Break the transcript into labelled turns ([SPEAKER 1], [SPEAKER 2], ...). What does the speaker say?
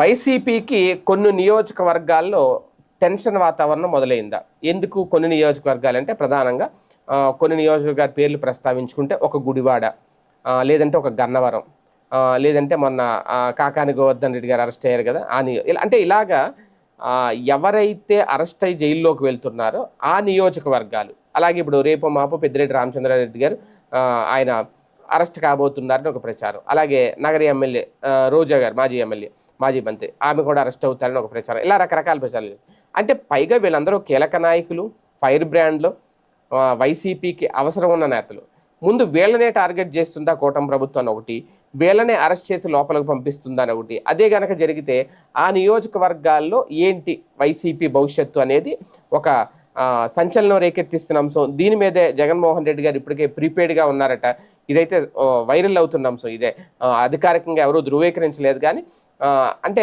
[SPEAKER 1] వైసీపీకి కొన్ని నియోజకవర్గాల్లో టెన్షన్ వాతావరణం మొదలైందా? ఎందుకు కొన్ని నియోజకవర్గాలు అంటే ప్రధానంగా కొన్ని నియోజకవర్గాల పేర్లు ప్రస్తావించుకుంటే ఒక గుడివాడ లేదంటే ఒక గన్నవరం లేదంటే మొన్న కాకాని గోవర్ధన్ రెడ్డి గారు అరెస్ట్ అయ్యారు కదా ఆ ఇలా అంటే ఇలాగా ఎవరైతే అరెస్ట్ అయ్యి జైల్లోకి వెళ్తున్నారో ఆ నియోజకవర్గాలు అలాగే ఇప్పుడు రేపు మాపు పెద్దిరెడ్డి రామచంద్రారెడ్డి గారు ఆయన అరెస్ట్ కాబోతున్నారని ఒక ప్రచారం అలాగే నగరి ఎమ్మెల్యే రోజా గారు మాజీ ఎమ్మెల్యే మాజీ మంత్రి. ఆమె కూడా అరెస్ట్ అవుతారని ఒక ప్రచారం. ఇలా రకరకాల ప్రచారాలు. అంటే పైగా వీళ్ళందరూ కీలక నాయకులు ఫైర్ బ్రాండ్లు వైసీపీకి అవసరం ఉన్న నేతలు. ముందు వీళ్ళనే టార్గెట్ చేస్తుందా కూటమి ప్రభుత్వం ఒకటి వీళ్ళనే అరెస్ట్ చేసి లోపలికి పంపిస్తుందా అని ఒకటి. అదే గనక జరిగితే ఆ నియోజకవర్గాల్లో ఏంటి వైసీపీ భవిష్యత్తు అనేది ఒక సంచలనం రేకెత్తిస్తున్న అంశం. దీని మీదే జగన్మోహన్ రెడ్డి గారు ఇప్పటికే ప్రీపెయిడ్గా ఉన్నారట. ఇదైతే వైరల్ అవుతున్న అంశం ఇదే. అధికారికంగా ఎవరూ ధృవీకరించలేదు కానీ అంటే